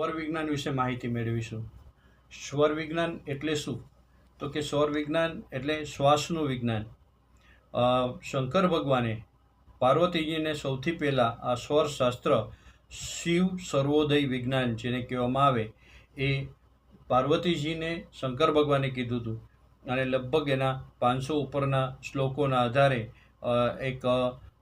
સ્વર વિજ્ઞાન વિશે માહિતી મેળવીશું. સ્વર વિજ્ઞાન એટલે શું? તો કે સ્વર વિજ્ઞાન એટલે શ્વાસનું વિજ્ઞાન. શંકર ભગવાને પાર્વતીજીને સૌથી પહેલાં આ સ્વર શાસ્ત્ર શિવ સર્વોદય વિજ્ઞાન જેને કહેવામાં આવે, એ પાર્વતીજીને શંકર ભગવાને કીધું હતું. અને લગભગ એના પાંચસો ઉપરના શ્લોકોના આધારે એક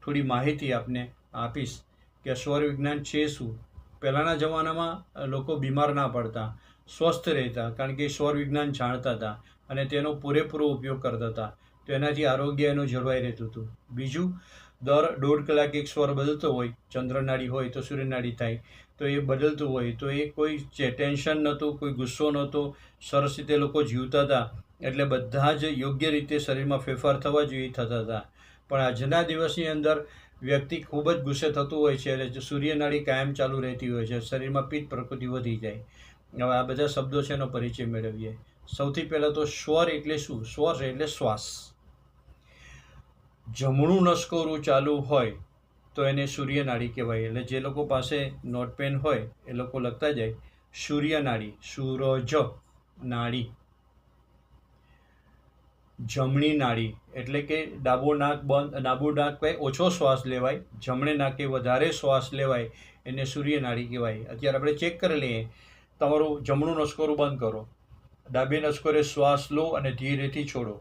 થોડી માહિતી આપને આપીશ કે સ્વર વિજ્ઞાન છે શું? પહેલાંના જમાનામાં લોકો બીમાર ના પડતા, સ્વસ્થ રહેતા, કારણ કે સ્વર વિજ્ઞાન જાણતા હતા અને તેનો પૂરેપૂરો ઉપયોગ કરતા હતા. તો એનાથી આરોગ્ય એનું જળવાઈ રહેતું હતું. બીજું, દર દોઢ કલાક એક સ્વર બદલતો હોય ચંદ્રનાડી હોય તો સૂર્યનાડી થાય, તો એ બદલતું હોય, તો એ કોઈ ટેન્શન નહોતું, કોઈ ગુસ્સો નહોતો, સરસ રીતે લોકો જીવતા હતા, એટલે બધા જ યોગ્ય રીતે શરીરમાં ફેરફાર થવા જોઈએ થતા હતા. પણ આજના દિવસની અંદર વ્યક્તિ ખૂબ જ ગુસ્સે થતું હોય છે એટલે સૂર્યનાડી કાયમ ચાલુ રહેતી હોય છે, શરીરમાં પિત્ત પ્રકૃતિ વધી જાય. હવે આ બધા શબ્દો છે એનો પરિચય મેળવીએ. સૌથી પહેલાં તો સ્વર એટલે શું? સ્વર એટલે શ્વાસ. જમણું નસકોરું ચાલુ હોય તો એને સૂર્યનાડી કહેવાય. એટલે જે લોકો પાસે નોટપેન હોય, એ લોકો લખતા જાય સૂર્યનાડી સૂરજ નાડી જમણી નાળી, એટલે કે ડાબો નાક બંધ, ડાબુ નાક પાસે ઓછો શ્વાસ લેવાય, જમણે નાકે વધારે શ્વાસ લેવાય, એને સૂર્ય નાળી કહેવાય. અત્યારે આપણે ચેક કરી લઈએ. તમારું જમણું નસકોરું બંધ કરો. ડાબે નસકોરે શ્વાસ લો અને ધીરેથી છોડો.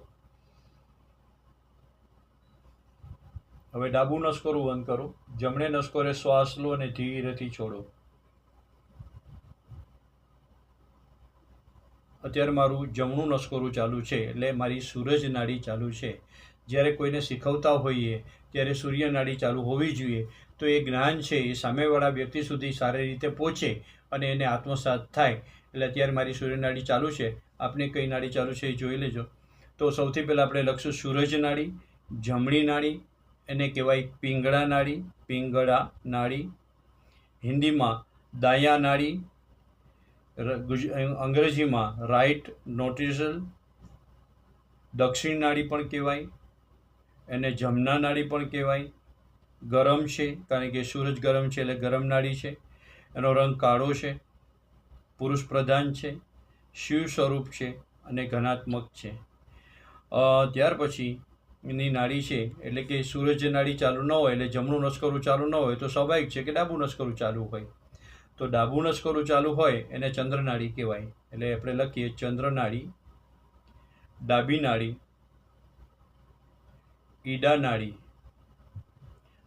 હવે ડાબુ નસકોરું બંધ કરો. જમણે નસકોરે શ્વાસ લો અને ધીરેથી છોડો. અત્યારે મારું જમણું નસકોરું ચાલુ છે, એટલે મારી સૂરજ નાડી ચાલુ છે. જ્યારે કોઈને શીખવતા હોઈએ, ત્યારે સૂર્ય નાડી ચાલુ હોવી જોઈએ. તો એ જ્ઞાન છે, એ સામેવાળા વ્યક્તિ સુધી સારી રીતે પહોંચે અને એને આત્મસાત થાય. એટલે અત્યારે મારી સૂર્ય નાડી ચાલુ છે. આપને કઈ નાડી ચાલુ છે એ જોઈ લેજો. તો સૌથી પહેલાં આપણે લખશું સૂરજ નાડી, જમણી નાડી, એને કહેવાય પિંગળા નાડી પિંગળા નાડી. હિન્દીમાં દાયા નાડી અંગ્રેજીમાં રાઇટ નોટિસલ દક્ષિણ નાડી પણ કહેવાય, એને જમના નાડી પણ કહેવાય, ગરમ છે, કારણ કે સૂરજ ગરમ છે એટલે ગરમ નાડી છે, એનો રંગ કાળો છે, પુરુષ પ્રધાન છે, શિવ સ્વરૂપ છે અને ઘનાત્મક છે. ત્યાર પછી ની નાડી છે, એટલે કે સૂરજ નાડી ચાલુ ન હોય, એટલે જમણું નસકરું ચાલુ ન હોય, તો સ્વાભાવિક છે કે ડાબું નસકરું ચાલુ હોય. તો ડાબું નસકોરું ચાલુ હોય એને ચંદ્રનાળી કહેવાય. એટલે આપણે લખીએ ચંદ્રનાળી, ડાબી નાળી, ઈડા નાળી,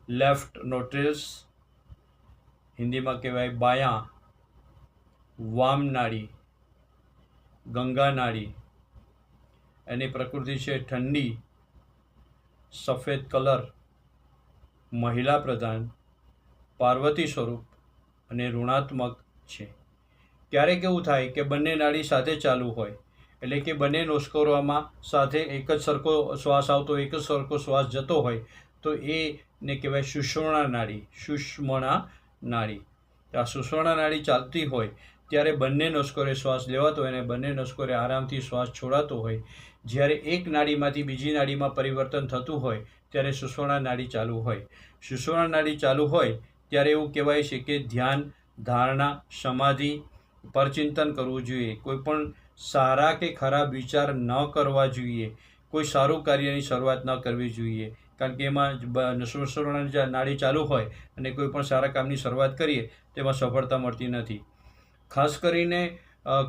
લેફ્ટ નોટ્રિલ્સ, હિન્દીમાં કહેવાય બાયા, વામ નાળી, ગંગા નાળી, એની પ્રકૃતિ છે ઠંડી, સફેદ કલર, મહિલા પ્રધાન, પાર્વતી સ્વરૂપ અને ઋણાત્મક છે. ક્યારેક એવું થાય કે બંને નાડી સાથે ચાલુ હોય, એટલે કે બંને નોસ્કોરવામાં સાથે એક જ સરખો શ્વાસ આવતો, એક જ સરખો શ્વાસ જતો હોય, તો એને કહેવાય સુષુમ્ણા નાડી, સુષ્મણા નાડી. આ સુષમણા નાડી ચાલતી હોય, ત્યારે બંને નસ્કોરે શ્વાસ લેવાતો હોય અને બંને નસ્કોરે આરામથી શ્વાસ છોડાતો હોય. જ્યારે એક નાડીમાંથી બીજી નાડીમાં પરિવર્તન થતું હોય, ત્યારે સુષવણા નાડી ચાલુ હોય. સુષુમ્ણા નાડી ચાલુ હોય ત્યારે એવું કહેવાય છે કે ધ્યાન, ધારણા, સમાધિ, પરચિંતન કરવું જોઈએ. કોઈ પણ સારા કે ખરાબ વિચાર ન કરવા જોઈએ. કોઈ સારું કાર્યની શરૂઆત ન કરવી જોઈએ. કારણ કે એમાં સુષુમ્ણા નાડી ચાલુ હોય અને કોઈ પણ સારા કામની શરૂઆત કરીએ, તેમાં સફળતા મળતી નથી. ખાસ કરીને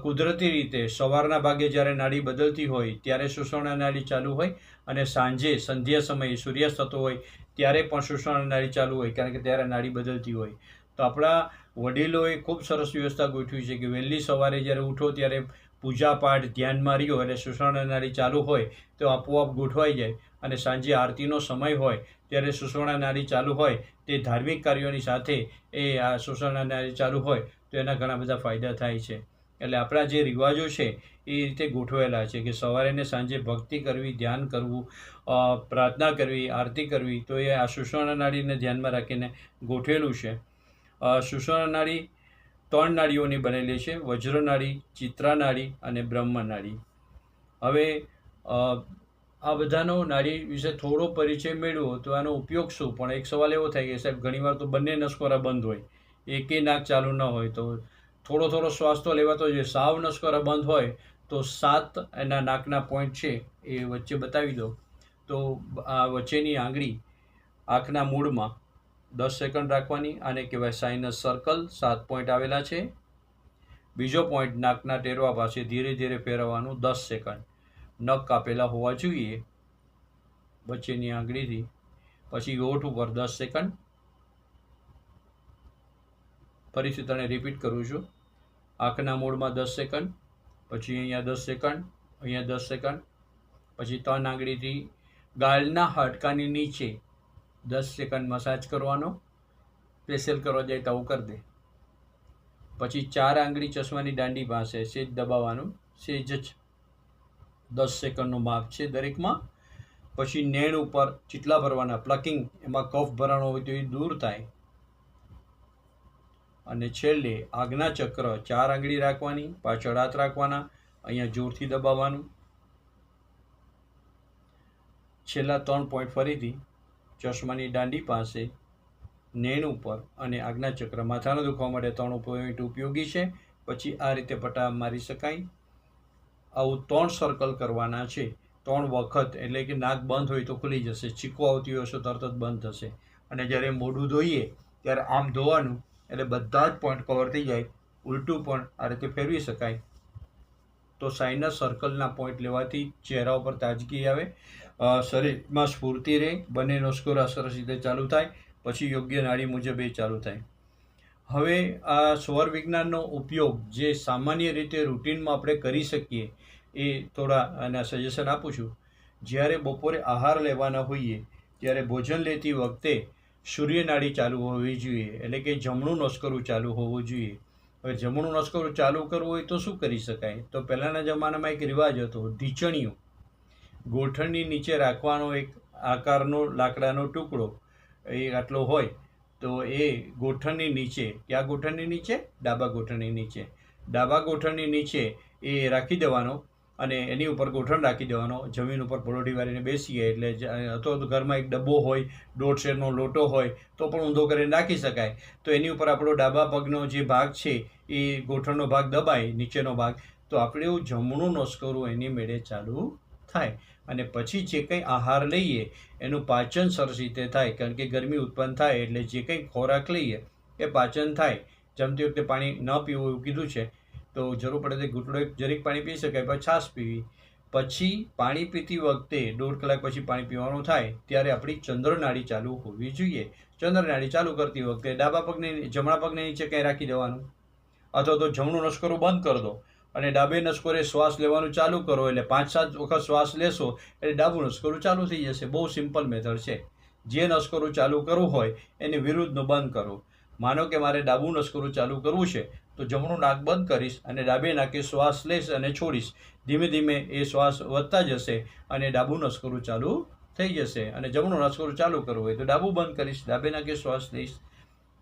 કુદરતી રીતે સવારના ભાગે જ્યારે નાડી બદલતી હોય, ત્યારે સુષુમ્ણા નાડી ચાલુ હોય અને સાંજે, સંધ્યા સમયે સૂર્યાસ્ત થતો હોય ત્યારે પણ શોષણ નાડી ચાલુ હોય, કારણ કે ત્યારે નાડી બદલતી હોય. તો આપણા વડીલોએ ખૂબ સરસ વ્યવસ્થા ગોઠવી છે કે વહેલી સવારે જ્યારે ઉઠો ત્યારે પૂજા પાઠ ધ્યાનમાં રહ્યો એટલે શોષણ નાડી ચાલુ હોય તો આપોઆપ ગોઠવાઈ જાય અને સાંજે આરતીનો સમય હોય ત્યારે સુષણા નાડી ચાલુ હોય તે ધાર્મિક કાર્યોની સાથે એ આ સુષુમ્ણા નાડી ચાલુ હોય તો એના ઘણા બધા ફાયદા થાય છે. એટલે આપણા જે રિવાજો છે એ રીતે ગોઠવાયેલા છે કે સવારે ને સાંજે ભક્તિ કરવી ધ્યાન કરવું પ્રાર્થના કરવી આરતી કરવી તો એ આ સુષુમ્ણા નાડીને ધ્યાનમાં રાખીને ગોઠવેલું છે. અ, નાડી ત્રણ નાડીઓની બનેલી છે વજ્ર નાડી ચિત્રા નાડી અને બ્રહ્મ નાડી. હવે આ બધાનો નાડી વિશે થોડો પરિચય મેળવો તો આનો ઉપયોગ શું? પણ એક સવાલ એવો થાય કે સાહેબ ઘણીવાર તો બંને નસકોરા બંધ હોય. એકે નાક ચાલુ ન હોય તો થોડો થોડો શ્વાસ તો લેવાતો જોઈએ સાવ નસકોરા બંધ હોય તો સાત એના નાકના પોઈન્ટ છે એ વચ્ચે બતાવી દો. તો આ વચ્ચેની આંગળી આંખના મૂળમાં દસ સેકન્ડ રાખવાની આને કહેવાય સાઇનસ સર્કલ સાત પોઈન્ટ આવેલા છે. બીજો પોઈન્ટ નાકના ટેરવા પાસે ધીરે ધીરે ફેરવવાનું દસ સેકન્ડ. નખ કાપેલા હોવા જોઈએ વચ્ચેની આંગળીથી. પછી હોઠ ઉપર દસ સેકન્ડ. ફરીથી તને રિપીટ કરું છું. આંખના મૂળમાં દસ સેકન્ડ પછી અહીંયા દસ સેકન્ડ અહીંયા દસ સેકન્ડ પછી ત્રણ આંગળીથી ગાલના હાડકાની નીચે દસ સેકન્ડ મસાજ કરવાનો સ્પેશિયલ કરવા જાય તો કરી દે. પછી ચાર આંગળી ચશ્માની દાંડી પાસે સેજ દબાવવાનું, સેજ જ. દસ સેકન્ડનું માપ છે દરેકમાં. પછી નેણ ઉપર ચીટલા ભરવાના પ્લકિંગ એમાં કફ ભરાણો હોય તો એ દૂર થાય. અને છેલ્લે આજ્ઞા ચક્ર ચાર આંગળી રાખવાની, પાછળ હાથ રાખવાના, અહીંયા જોરથી દબાવવાનું. છેલ્લા ત્રણ પોઈન્ટ ફરીથી ચશ્માની દાંડી પાસે નેણ ઉપર અને આજ્ઞા ચક્ર માથાનો દુખવા માટે ત્રણ પોઈન્ટ ઉપયોગી છે. પછી આ રીતે પટા મારી શકાય. આવું ત્રણ સર્કલ કરવાના છે. ત્રણ વખત એટલે કે નાક બંધ હોય તો ખુલી જશે, ચીકો આવતી હોય તો તરત જ બંધ થશે. અને જ્યારે મોઢું ધોઈએ, ત્યારે આમ ધોવાનું એટલે બધા જ પોઈન્ટ કવર થઈ જાય. ઉલટું પણ આ રીતે ફેરવી શકાય. તો સાઇનસ સર્કલના પોઈન્ટ લેવાથી ચહેરા ઉપર તાજગી આવે. શરીરમાં સ્ફૂર્તિ રહે બંને નોસ્કોરા સરસ રીતે ચાલુ થાય, પછી યોગ્ય નાડી મુજબ એ ચાલુ થાય. હવે આ સ્વર વિજ્ઞાનનો ઉપયોગ જે સામાન્ય રીતે રૂટીનમાં આપણે કરી શકીએ, એ થોડા આના સજેશન આપું છું. જ્યારે બપોરે આહાર લેવાના હોઈએ, ત્યારે ભોજન લેતી વખતે સૂર્યનાડી ચાલુ હોવી જોઈએ, એટલે કે જમણું નસ્કરું ચાલુ હોવું જોઈએ. હવે જમણું નસ્કરું ચાલુ કરવું હોય તો શું કરી શકાય? તો પહેલાંના જમાનામાં એક રિવાજ હતો ઢીચણીઓ ગોઠણની નીચે રાખવાનો એક આકારનો લાકડાનો ટુકડો એ આટલો હોય, તો એ ગોઠણની નીચે, ક્યાં ગોઠણની નીચે? ડાબા ગોઠણની નીચે. ડાબા ગોઠણની નીચે એ રાખી દેવાનો અને એની ઉપર ગોઠણ રાખી દેવાનો. જમીન ઉપર પરોઠી વાળીને બેસીએ એટલે અથવા તો ઘરમાં એક ડબ્બો હોય, દોઢ શેરનો લોટો હોય, તો પણ ઊંધો કરીને રાખી શકાય. તો એની ઉપર આપણો ડાબા પગનો જે ભાગ છે, એ ગોઠણનો ભાગ દબાય, નીચેનો ભાગ. તો આપણે એવું જમણું નોસ્કરું એની મેળે ચાલુ થાય. અને પછી જે કંઈ આહાર લઈએ, એનું પાચન સરસ રીતે થાય, કારણ કે ગરમી ઉત્પન્ન થાય એટલે જે કંઈ ખોરાક લઈએ, એ પાચન થાય. જમતી વખતે પાણી ન પીવું એવું કીધું છે. તો જરૂર પડે તો ઘૂંટડો જરીક પાણી પી શકાય, પછી છાશ પીવી. પછી પાણી પીતી વખતે દોઢ કલાક પછી પાણી પીવાનું થાય, ત્યારે આપણી ચંદ્રનાળી ચાલુ હોવી જોઈએ. ચંદ્રનાળી ચાલુ કરતી વખતે ડાબા પગને, જમણા પગને નીચે કંઈ રાખી દેવાનું? અથવા તો જમણું નસકોરું બંધ કરી દો. અને ડાબે નસકોરે શ્વાસ લેવાનું ચાલુ કરો, એટલે પાંચ સાત વખત શ્વાસ લેશો, એટલે ડાબું નસકોરું ચાલુ થઈ જશે. બહુ સિમ્પલ મેથડ છે. જે નસકોરું ચાલુ કરવું હોય, એની વિરુદ્ધનું બંધ કરો. માનો કે મારે ડાબું નસકોરું ચાલુ કરવું છે તો જમણું નાક બંધ કરીશ અને ડાબે નાકે શ્વાસ લઈશ અને છોડીશ. ધીમે ધીમે એ શ્વાસ વધતા જશે અને ડાબું નસ્કરું ચાલુ થઈ જશે અને જમણું નસ્કરું ચાલુ કરવું હોય તો ડાબું બંધ કરીશ, ડાબે નાકે શ્વાસ લઈશ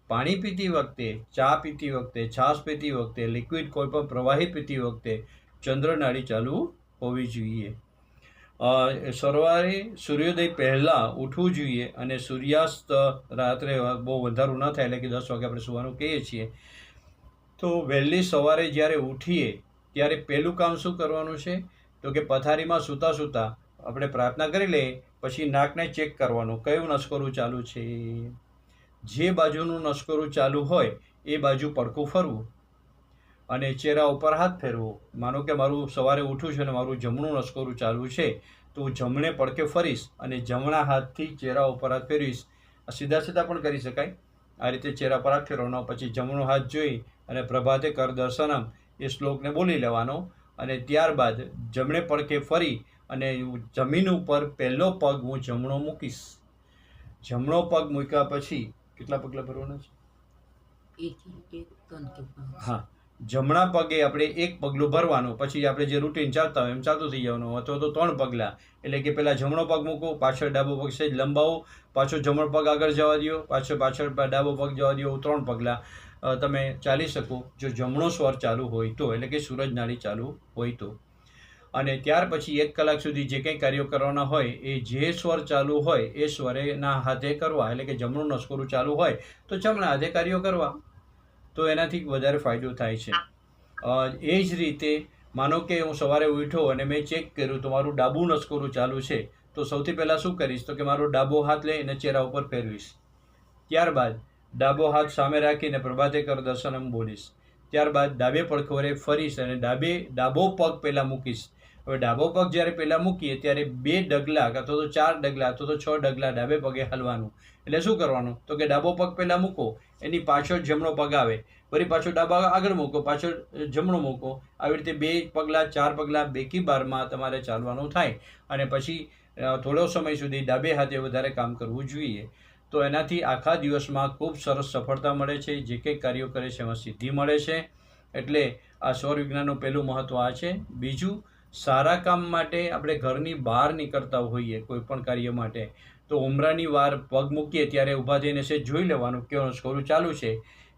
પાણી પીતી વખતે, ચા પીતી વખતે, છાશ પીતી વખતે, લિક્વિડ કોઈ પણ પ્રવાહી પીતી વખતે ચંદ્રનાળી ચાલુ હોવી જોઈએ. સરવારે સૂર્યોદય પહેલાં ઉઠવું જોઈએ અને સૂર્યાસ્ત રાત્રે બહુ વધારું ન થાય એટલે કે દસ વાગે આપણે સુવાનું કહીએ છીએ. તો વહેલી સવારે જ્યારે ઉઠીએ, ત્યારે પહેલું કામ શું કરવાનું છે? તો કે પથારીમાં સૂતા સૂતા આપણે પ્રાર્થના કરી લઈએ, પછી નાકને ચેક કરવાનું, કયું નસકોરું ચાલુ છે? જે બાજુનું નસકોરું ચાલુ હોય, એ બાજુ પડખું ફરવું અને ચહેરા ઉપર હાથ ફેરવો. માનો કે મારું સવારે ઉઠું છું અને મારું જમણું નસકોરું ચાલુ છે, તો હું જમણે પડખે ફરીશ અને જમણા હાથથી ચહેરા ઉપર હાથ ફેરવીશ. સીધા સીધા પણ કરી શકાય? આ રીતે ચહેરા પર ફેરવવાનો પછી જમણો હાથ જોઈ અને પ્રભાતે કર દર્શનમ એ શ્લોકને બોલી લેવાનો અને ત્યારબાદ જમણે પડખે ફરી અને જમીન ઉપર પહેલો પગ હું જમણો મૂકીશ. જમણો પગ મૂક્યા પછી કેટલા પગલાં ભરવાના છે? હા. જમણા પગે આપણે એક પગલું ભરવાનું, પછી આપણે જે રૂટીન ચાલતા હોય એમ ચાલતું થઈ જવાનું, અથવા તો ત્રણ પગલાં. એટલે કે પહેલાં જમણો પગ મૂકો, પાછળ ડાબો પગ સહેજ લંબાવો, પાછો જમણો પગ આગળ જવા દો પાછો પાછળ ડાબો પગ જવા દો ત્રણ પગલાં. તમે ચાલી શકો. જો જમણો સ્વર ચાલુ હોય તો, એટલે કે સૂરજ નાળી ચાલુ હોય તો. અને ત્યાર પછી એક કલાક સુધી જે કંઈ કાર્યો કરવાના હોય, એ જે સ્વર ચાલુ હોય, એ સ્વરેના હાથે કરવા. એટલે કે જમણું નસકોરું ચાલુ હોય, તો જમણા હાથે કાર્યો કરવા. તો એનાથી વધારે ફાયદો થાય છે. એ જ રીતે માનો કે હું સવારે ઉઠ્યો અને મેં ચેક કર્યું તો મારું ડાબું નસકોરું ચાલુ છે, તો સૌથી પહેલાં શું કરીશ? તો કે મારો ડાબો હાથ લઈ અને ચહેરા ઉપર ફેરવીશ. ત્યારબાદ ડાબો હાથ સામે રાખીને પ્રભાતે કર દર્શનમ બોલીશ. ત્યારબાદ ડાબે પડખોરે ફરીશ અને ડાબે, ડાબો પગ પહેલાં મૂકીશ. હવે ડાબો પગ જ્યારે પહેલાં મૂકીએ ત્યારે બે ડગલા, અથવા તો ચાર ડગલા, અથવા તો છ ડગલા ડાબે પગે હલવાનું. એટલે શું કરવાનું? તો કે ડાબો પગ પહેલાં મૂકો, એની પાછળ જમણો પગ આવે. વળી પાછો ડાબા આગળ મૂકો, પાછળ જમણો મૂકો. આવી રીતે બે પગલાં, ચાર પગલાં બેકી બારમાં તમારે ચાલવાનું થાય. અને પછી થોડો સમય સુધી ડાબે હાથે વધારે કામ કરવું જોઈએ. તો એનાથી આખા દિવસમાં ખૂબ સરસ સફળતા મળે છે. જે કંઈ કાર્યો કરે છે એમાં સિદ્ધિ મળે છે. એટલે આ સૌર વિજ્ઞાનનું પહેલું મહત્ત્વ આ છે. બીજું સારા કામ માટે આપણે ઘરની બહાર નીકળતા હોઈએ કોઈ પણ કાર્ય માટે, તો ઉમરાની વાર પગ મૂકીએ ત્યારે ઊભા થઈને છે જોઈ લેવાનું કયો નસકોરું ચાલુ છે.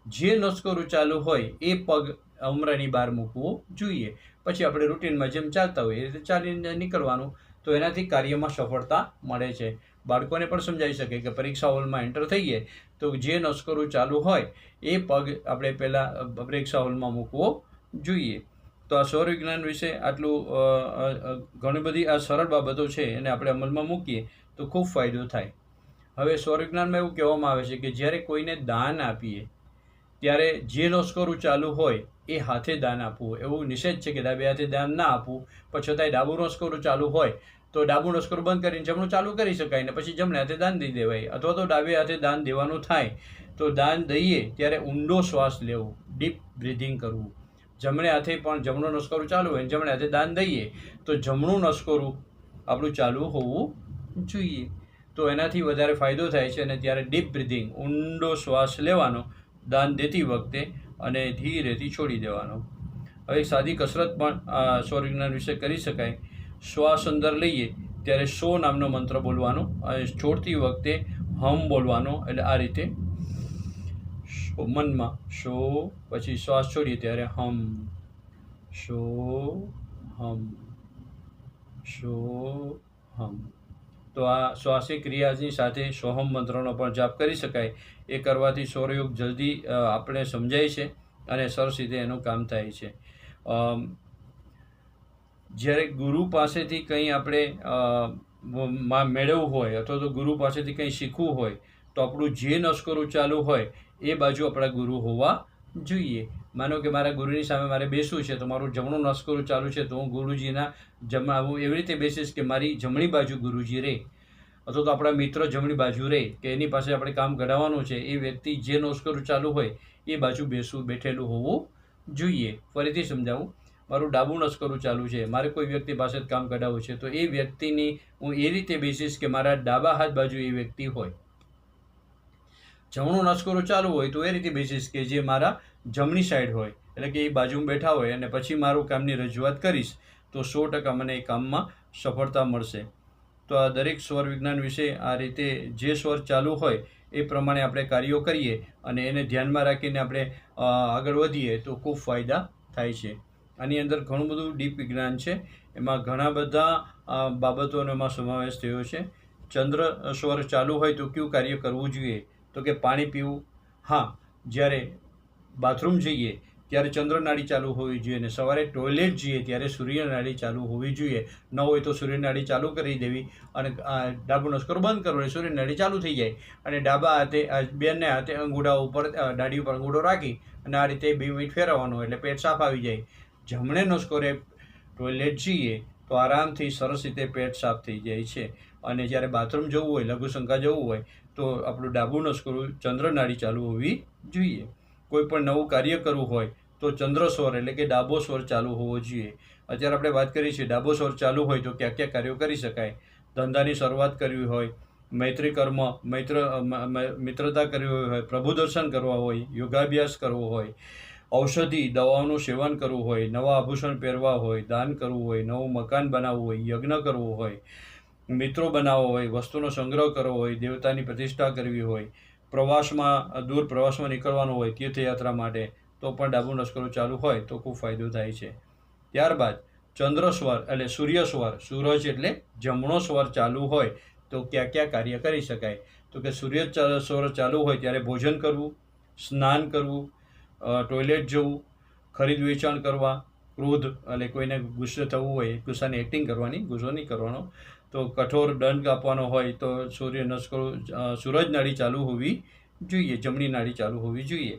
જે નસકોરું ચાલુ હોય એ પગ ઉમરાની બહાર મૂકવું જોઈએ. પછી આપણે રૂટીનમાં જેમ ચાલતા હોઈએ એ રીતે ચાલીને નીકળવાનું, તો એનાથી કાર્યમાં સફળતા મળે છે. બાળકોને પણ સમજાવી શકે કે પરીક્ષા હોલમાં એન્ટર થઈએ, તો જે નસકોરું ચાલુ હોય એ પગ આપણે પહેલાં પરીક્ષા હોલમાં મૂકવો જોઈએ. તો આ સૌર વિજ્ઞાન વિશે આટલું ઘણી બધી આ સરળ બાબતો છે એને આપણે અમલમાં મૂકીએ તો ખૂબ ફાયદો થાય. હવે સૌરવિજ્ઞાનમાં એવું કહેવામાં આવે છે કે જ્યારે કોઈને દાન આપીએ, ત્યારે જે નોસ્કોરું ચાલુ હોય એ હાથે દાન આપવું એવું નિષેધ છે કે ડાબે હાથે દાન ના આપવું, પણ છતાંય ડાબુ નોસ્કોરું ચાલુ હોય, તો ડાબુ નોસ્કોરું બંધ કરીને જમણું ચાલુ કરી શકાય ને પછી જમણે હાથે દાન દઈ દેવાય. અથવા તો ડાબે હાથે દાન દેવાનું થાય. તો દાન દઈએ ત્યારે ઊંડો શ્વાસ લેવો, ડીપ બ્રિધિંગ કરવું. જમણે હાથે પણ જમણું નસકોરું ચાલુ હોય જમણે હાથે દાન દઈએ, તો જમણું નસકોરું આપણું ચાલુ હોવું જોઈએ. તો એનાથી વધારે ફાયદો થાય છે અને ત્યારે ડીપ બ્રિધિંગ ઊંડો શ્વાસ લેવાનો, દાન દેતી વખતે અને ધીરેથી છોડી દેવાનો. હવે સાદી કસરત પણ આ સૌર વિજ્ઞાન વિશે કરી શકાય. શ્વાસ અંદર લઈએ, ત્યારે સો નામનો મંત્ર બોલવાનો અને છોડતી વખતે હમ બોલવાનો, એટલે આ રીતે મનમાં શો, પછી શ્વાસ છોડીએ ત્યારે હમ, શો હમ શો, હમ. તો આ શ્વાસિક ક્રિયાની સાથે સોહમ મંત્રનો પણ જાપ કરી શકાય. એ કરવાથી સૌરયોગ જલ્દી આપણે સમજાય છે અને સરસ રીતે એનું કામ થાય છે. જ્યારે ગુરુ પાસેથી કંઈ આપણે મેળવવું હોય અથવા તો ગુરુ પાસેથી કંઈ શીખવું હોય તો આપણું જે નસ્કરું ચાલુ હોય, એ બાજુ આપણા ગુરુ હોવા જોઈએ. માનો કે મારા ગુરુની સામે મારે બેસવું છે, તો મારું જમણું નસ્કરું ચાલુ છે, તો હું ગુરુજીના જમણા હું એવી રીતે બેસીશ કે મારી જમણી બાજુ ગુરુજી રહે અથવા તો આપણા મિત્ર જમણી બાજુ રહે કે એની પાસે આપણે કામ કઢાવવાનું છે, એ વ્યક્તિ જે નસકોરું ચાલુ હોય, એ બાજુ બેસવું, બેઠેલું હોવું જોઈએ. ફરીથી સમજાવું. મારું ડાબું નસ્કરું ચાલુ છે, મારે કોઈ વ્યક્તિ પાસે કામ કઢાવવું છે, તો એ વ્યક્તિની હું એ રીતે બેસીશ કે મારા ડાબા હાથ બાજુ એ વ્યક્તિ હોય. જમણું નસ્કરું ચાલુ હોય તો એ રીતે બેસીશ કે જે મારા જમણી સાઈડ હોય, એટલે કે એ બાજુમાં બેઠા હોય અને પછી મારું કામની રજૂઆત કરીશ, તો સો ટકા મને એ કામમાં સફળતા મળશે. તો આ દરેક સ્વર વિજ્ઞાન વિશે આ રીતે જે સ્વર ચાલુ હોય એ પ્રમાણે આપણે કાર્યો કરીએ અને એને ધ્યાનમાં રાખીને આપણે આગળ વધીએ તો ખૂબ ફાયદા થાય છે. આની અંદર ઘણું બધું ડીપ વિજ્ઞાન છે. એમાં ઘણા બધા બાબતોનો એમાં સમાવેશ થયો છે. ચંદ્ર સ્વર ચાલુ હોય તો કયું કાર્ય કરવું જોઈએ? તો કે પાણી પીવું. હા, જ્યારે બાથરૂમ જઈએ, ત્યારે ચંદ્રનાળી ચાલુ હોવી જોઈએ અને સવારે ટોયલેટ જઈએ, ત્યારે સૂર્યનાળી ચાલુ હોવી જોઈએ. ન હોય તો સૂર્યનાળી ચાલુ કરી દેવી અને ડાબો નસ્કર બંધ કરવો એટલે સૂર્યનાળી ચાલુ થઈ જાય. અને ડાબા હાથે બેનને હાથે અંગૂઠા ઉપર દાઢી ઉપર અંગૂઠો રાખી અને આ રીતે બે મિનિટ ફેરવવાનું એટલે પેટ સાફ આવી જાય. જમણે નસ્કોરે ટોયલેટ જઈએ, તો આરામથી સરસ રીતે પેટ સાફ થઈ જાય છે. અને જ્યારે બાથરૂમ જવું હોય, લઘુશંકા જવું હોય તો આપણું ડાબુ નસ્કરું ચંદ્રનાળી ચાલુ હોવી જોઈએ. કોઈ પણ નવું કાર્ય કરવું હોય તો ચંદ્ર સ્વર એટલે કે ડાબો સ્વર ચાલુ હોવો જોઈએ. અત્યારે આપણે વાત કરીએ છીએ ડાબો સ્વર ચાલુ હોય તો ક્યાં ક્યાં કાર્યો કરી શકાય? ધંધાની શરૂઆત કરવી હોય, મૈત્રી કર્મ, મૈત્ર મિત્રતા કરવી હોય, પ્રભુ દર્શન કરવા હોય, યોગાભ્યાસ કરવો હોય, ઔષધિ, દવાઓનું સેવન કરવું હોય, નવા આભૂષણ પહેરવા હોય, દાન કરવું હોય, નવું મકાન બનાવવું હોય, યજ્ઞ કરવો હોય મિત્રો બનાવવો હોય, વસ્તુનો સંગ્રહ કરવો હોય, દેવતાની પ્રતિષ્ઠા કરવી હોય, પ્રવાસમાં, દૂર પ્રવાસમાં નીકળવાનું હોય, તીર્થયાત્રા માટે, તો પણ ડાબુ નસ્કરો ચાલુ હોય, તો ખૂબ ફાયદો થાય છે. ત્યારબાદ, ચંદ્ર સ્વર એટલે સૂર્ય સ્વર, સૂરજ એટલે જમણો સ્વર ચાલુ હોય, તો ક્યાં ક્યાં કાર્ય કરી શકાય? તો કે સૂર્ય સ્વર ચાલુ હોય ત્યારે ભોજન કરવું, સ્નાન કરવું ટોયલેટ જવું, ખરીદ વેચાણ કરવા, ક્રોધ એટલે કોઈને ગુસ્સે થવું હોય, ગુસ્સાની એક્ટિંગ કરવાની, ગુસ્સો નહીં કરવાનો તો કઠોર દંડ આપવાનો હોય તો સૂર્ય નસ્કરો સૂરજ નાડી ચાલુ હોવી જોઈએ, જમણી નાડી ચાલુ હોવી જોઈએ.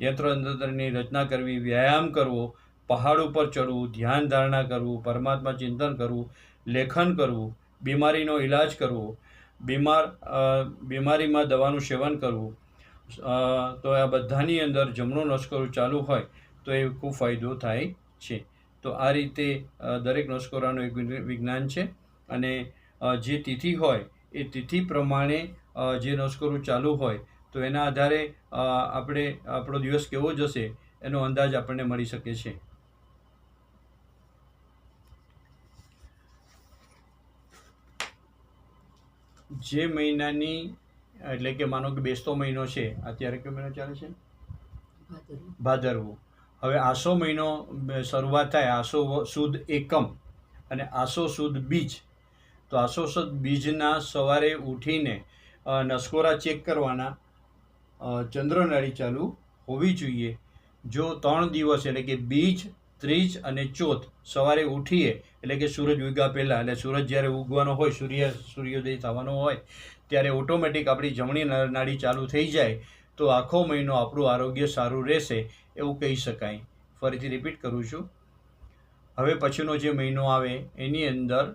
યંત્રની રચના કરવી, વ્યાયામ કરવો, પહાડ ઉપર ચડવું, ધ્યાન ધારણા કરવું, પરમાત્મા ચિંતન કરવું, લેખન કરવું, બીમારીનો ઈલાજ કરવો, બીમાર બીમારીમાં દવાનું સેવન કરવું તો આ બધાની અંદર જમણો નસ્કરો ચાલુ હોય તો એ ખૂબ ફાયદો થાય છે. તો આ રીતે દરેક નસ્કોરાનું એક વિજ્ઞાન છે અને જે તિથિ હોય, એ તિથિ પ્રમાણે જે નસ્કોરું ચાલુ હોય, તો એના આધારે આપણે, આપણો દિવસ કેવો જશે, એનો અંદાજ આપણને મળી શકે છે જે મહિનાની, એટલે કે માનો કે બેસતો મહિનો છે, અત્યારે કયો મહિનો ચાલે છે ભાદરવું. હવે આસો મહિનો શરૂઆત થાય, આસો સુદ એકમ, અને આસો સુદ બીજ તો આસોસદ બીજના સવારે ઉઠીને નસકોરા ચેક કરવાના ચંદ્રનાળી ચાલુ હોવી જોઈએ. જો ત્રણ દિવસ એટલે કે બીજ, ત્રીજ અને ચોથ સવારે ઉઠીએ, એટલે કે સૂરજ ઉગ્યા પહેલાં, એટલે સૂરજ જ્યારે ઉગવાનો હોય, સૂર્ય, સૂર્યોદય થવાનો હોય, ત્યારે ઓટોમેટિક આપણી જમણી ના- નાડી ચાલુ થઈ જાય, તો આખો મહિનો આપણું આરોગ્ય સારું રહેશે, એવું કહી શકાય. ફરીથી રિપીટ કરું છું. હવે પછીનો જે મહિનો આવે, એની અંદર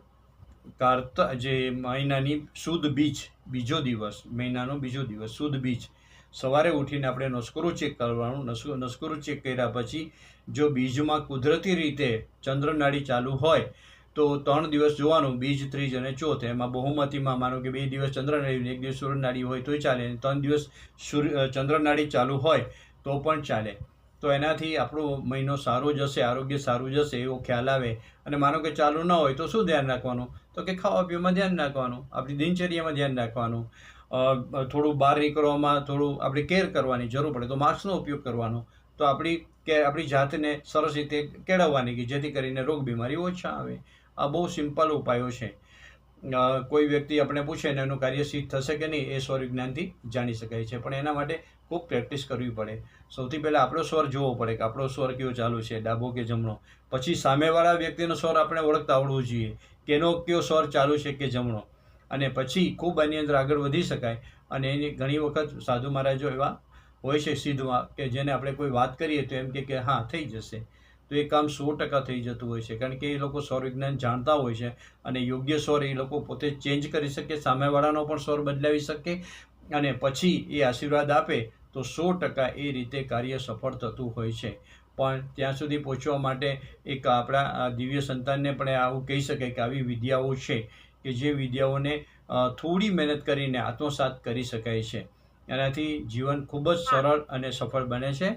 કાર્ત જે મહિનાની સુદ બીજ, બીજો દિવસ, મહિનાનો બીજો દિવસ, સુદ બીજ. સવારે ઉઠીને આપણે નસ્કોરું ચેક કરવાનું નસ્કો નસ્કોરું ચેક કર્યા પછી જો બીજમાં કુદરતી રીતે ચંદ્રનાડી ચાલુ હોય, તો ત્રણ દિવસ જોવાનું, બીજ, ત્રીજ અને ચોથ. એમાં બહુમતીમાં માનો કે બે દિવસ ચંદ્રનાળી એક દિવસ સૂર્યનાળી હોય તોય ચાલે. ત્રણ દિવસ સૂર્ય ચંદ્રનાડી ચાલુ હોય તો પણ ચાલે. તો એનાથી આપણો મહિનો સારો જશે, આરોગ્ય સારું જશે એવો ખ્યાલ આવે. અને માનો કે ચાલુ ન હોય તો શું ધ્યાન રાખવાનું? તો કે ખાવા પીવામાં ધ્યાન રાખવાનું, આપણી દિનચર્યામાં ધ્યાન રાખવાનું. થોડું બહાર નીકળવામાં થોડું આપણે કેર કરવાની જરૂર પડે. તો માસ્કનો ઉપયોગ કરવાનો. તો આપણી કે, આપણી જાતને સરસ રીતે કેળવવાની કે જેથી કરીને રોગ બીમારી ઓછા આવે. આ બહુ સિમ્પલ ઉપાયો છે. કોઈ વ્યક્તિ આપણે પૂછે ને એનું કાર્ય સિદ્ધ થશે કે નહીં, એ સ્વર વિજ્ઞાનથી જાણી શકાય છે. પણ એના માટે ખૂબ પ્રેક્ટિસ કરવી પડે. સૌથી પહેલાં આપણો સ્વર જોવો પડે કે આપણો સ્વર કેવો ચાલુ છે, ડાબો કે જમણો. પછી સામેવાળા વ્યક્તિનો સ્વર આપણે ઓળખતા આવડવું જોઈએ કે એનો કયો સ્વર ચાલુ છે કે જમણો. અને પછી ખૂબ આની અંદર આગળ વધી શકાય અને એની ઘણી વખત સાધુ મહારાજો એવા હોય છે સિદ્ધમાં કે જેને આપણે કોઈ વાત કરીએ તો એમ કે હા, થઈ જશે. તો એ કામ સો ટકા થઈ જતું હોય છે, કારણ કે એ લોકો સ્વર વિજ્ઞાન જાણતા હોય છે અને યોગ્ય સ્વર એ લોકો પોતે ચેન્જ કરી શકે, સામેવાળાનો પણ સ્વર બદલાવી શકે અને પછી એ આશીર્વાદ આપે તો સો ટકા એ રીતે કાર્ય સફળ થતું હોય છે. પણ ત્યાં સુધી પહોંચવા માટે એક આપણા દિવ્ય સંતાનને પણ આવું કહી શકાય કે આવી વિદ્યાઓ છે કે જે વિદ્યાઓને થોડી મહેનત કરીને આત્મસાત કરી શકાય છે. એનાથી જીવન ખૂબ જ સરળ અને સફળ બને છે.